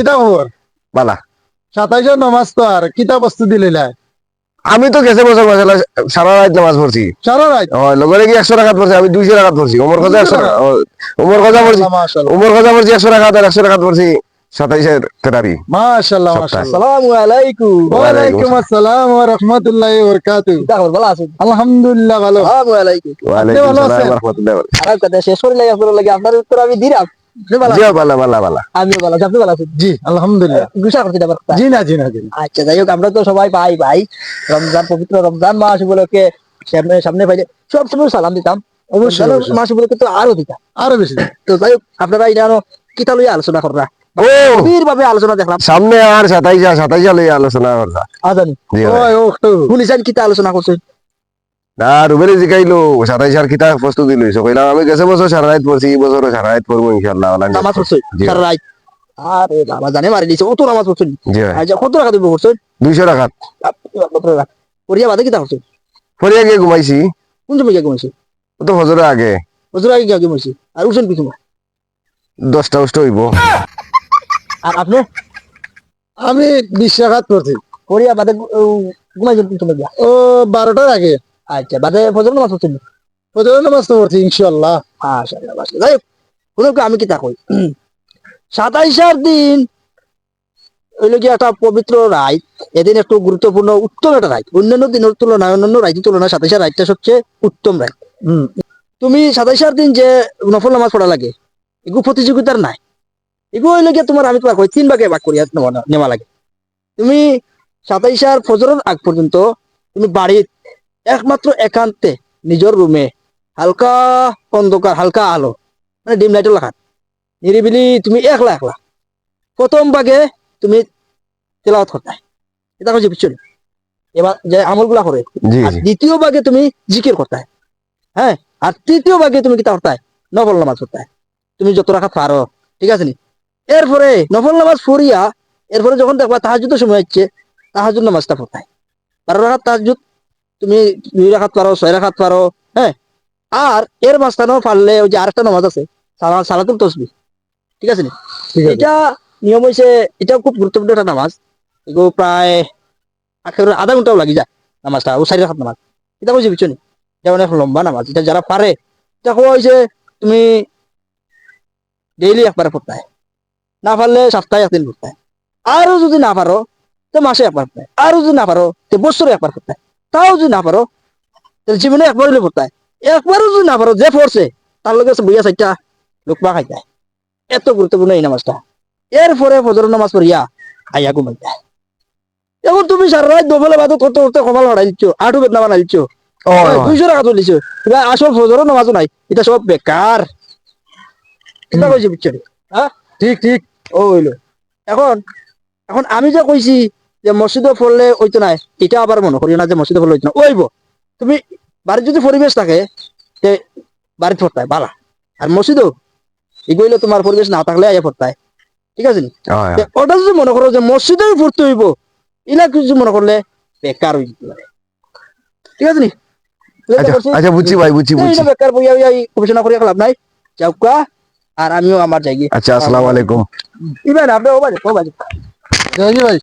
কিতা খবর বালা। সাতাইশের নমাজ তো আর কিতা বস্তু দিলে আমি তো গেছে বছর মাসালা সারা রাত নামাজ পড়ছি সারা রাত লগরে কি একশো টাকা পড়ছি আমি দুইশো টাকা পড়ছি উমর কথা একশো টাকা ও, উমর পড়ছি কথা পড়ছি একশো টাকা আর একশো টাকা পড়ছি সাতাইশের তেরারি মাশাআল্লাহ সপ্তাহে। মাশাআল্লাহ সালামু আলাইকুম। আসসালাম ওয়া রাহমাতুল্লাহি ওয়া বারাকাতুহু। খবর ভালো আছেন আলহামদুলিল্লাহ ভালো। সালামু আলাইকুম। ওয়ালাইকুম ভালো সালাম আছেন? রহমতুল্লাহ আর কথা শেষ করে লাগে আপনার লাগে আপনার উত্তর আমি দিলাম আমরা তো সবাই ভাই ভাই। রমজান পবিত্র রমজান মাস উপলক্ষে সামনে সামনে পাইলে সব সময় সালাম দিতাম। অবশ্যই, মাস উপলক্ষে তো আরও দিতাম। আরও বেশি তো যাই হোক আপনারা জানো কিতা লইয়া আলোচনা কররা ও! আলোচনা দেখলাম। সামনে আর সাতাইশা সাতাইশা লই আলোচনা আজানি। শুনিছেন কিতা আলোচনা করছেন? না রুবেলে জিকাইলো সাতাইশার কিতা প্রস্তুতি লইছো। কইলাম আমি গেছে বছর সারা রাত পড়ছি এই বছর সারা রাত পড়ব ইনশাআল্লাহ আল্লাহ নামাজ পড়ছেন জি। সারা রাত। আরে বাবা জানে মারি দিছে অত নামাজ ভাই আচ্ছা কত টাকা দিব পড়ছেন দুইশো টাকা পড়িয়া বাদে কিতা করছেন পরে গিয়ে ঘুমাইছি? কোন সময় গিয়ে ঘুমাইছে? ও তো হজরে আগে। বছর আগে গিয়ে ঘুমাইছে? আর উঠছেন সময়? দশটা উষ্ট হইব। আর আপনি? আমি বিশ টাকাত পড়ছি। পড়িয়া বাদে ঘুমাইছেন গিয়া ও বারোটার আগে। আচ্ছা বাদে ফজর নামাজ পড়ছেন? ফজর নামাজ তো পড়ছি ইনশাআল্লাহ। মাশাআল্লাহ মাশাআল্লাহ। যাই হোক, আমি কি তা কই? সাতাইশার দিন ওইলো কি একটা পবিত্র রাইত। এদিন একটু গুরুত্বপূর্ণ উত্তম একটা রাইত। অন্যান্য দিনের তুলনায় অন্যান্য রাইতের তুলনায় সাতাইশার রাইতটা সবচেয়ে উত্তম রাইত। তুমি সাতাইশার দিন যে নফল নামাজ পড়া লাগে এগু প্রতিযোগিতার নাই। এগু হইলে গিয়ে তোমার আমি তোমার কই তিন ভাগে ভাগ করিয়া নেওয়া লাগে। তুমি সাতাইশার ফজরের আগ পর্যন্ত তুমি বাড়ির একমাত্র একান্তে নিজের রুমে হালকা অন্ধকার হালকা আলো। মানে ডিম লাইটের লাগান নিরিবিলি তুমি একলা একলা। প্রথম ভাগে তুমি তেলাওয়াত করতে এটা কথা বুঝছ নি? এবার যে আমলগুলা করে দ্বিতীয় ভাগে তুমি জিকির করতে হয় আর তৃতীয় ভাগে তুমি কিতা করতে নফল নামাজ করতে তুমি যত রাখা পারো ঠিক আছে নি? এরপরে নফল নামাজ ফুরিয়া এরপরে যখন দেখবা তাহাজুদের সময় হচ্ছে তাহাজুদ নামাজটা পড়তে বারো রাখাত তাহাজুদ তুমি দুই রাখাত পারো ছয় রাখাত পারো হ্যাঁ? আর এর মাঝখানেও পারলে ওই যে আরেকটা নামাজ আছে সালা- সালাতুল তসবি। ঠিক আছে নি? এটা নিয়ম হয়েছে এটাও খুব গুরুত্বপূর্ণ একটা নামাজ। এগুলো প্রায় একেবারে আধা ঘন্টাও লাগি যায় নামাজটা ও চারি রাখাত নামাজ। এটা বুঝি বুঝছ নি? এটা অনেক লম্বা নামাজ এটা যারা পারে এটা কোয়া হয়েছে তুমি ডেইলি একবারে পড়তে হয় না পারলে সপ্তাহে একদিন পড়তে আরও যদি না পারো তো মাসে একবার পড়তে আরও যদি না পারো তো বছরে একবার পড়তে তাও যদি না পারো তাহলে জীবনে একবার হলে পড়তে একবারও যদি না পারো যে পড়ছে তার লগে বইয়া চারটা লোকমা হয় এত গুরুত্বপূর্ণ এই নামাজটা। এরপরে ফজর নামাজ পড়িয়া আইয়া ঘুমাই যায় এখন তুমি সারা রাত দফলে বাদত করতে করতে কমাল হড়াই দিচ্ছ আঠু বেদনা বানাই দিচ্ছ। দুইশো টাকা তুলিছ এবার আসল ফজরও নামাজও নাই এটা সব বেকার। এটা কইছি বুঝছ নি? ঠিক ঠিক। ও হইল। এখন এখন আমি যে কইছি যে মসজিদে পড়লে ওইতো নাই এটা আবার মনে করি না যে মসজিদে পড়লে ওইতো না। ওইব তুমি বাড়ির যদি পরিবেশ থাকে তে বাড়িতে পড়তে বালা। আর মসজিদও এগুলো তোমার পরিবেশ না থাকলে আইয়া পড়তে ঠিক আছে নি? ওটা যদি মনে করো যে মসজিদেই পড়তে হইব ইলা কিছু মনে করলে বেকার যেতে ঠিক আছে নি? আচ্ছা? আচ্ছা বুঝছি ভাই বুঝছি বুঝছি। বেকার বইয়া এই গবেষণা করিয়া লাভ নাই। যাওকা আর আমিও আমার জায়গায় আচ্ছা আসসালামু আলাইকুম। ইবেন আপনি ও বাজে ও বাজে। ভাই।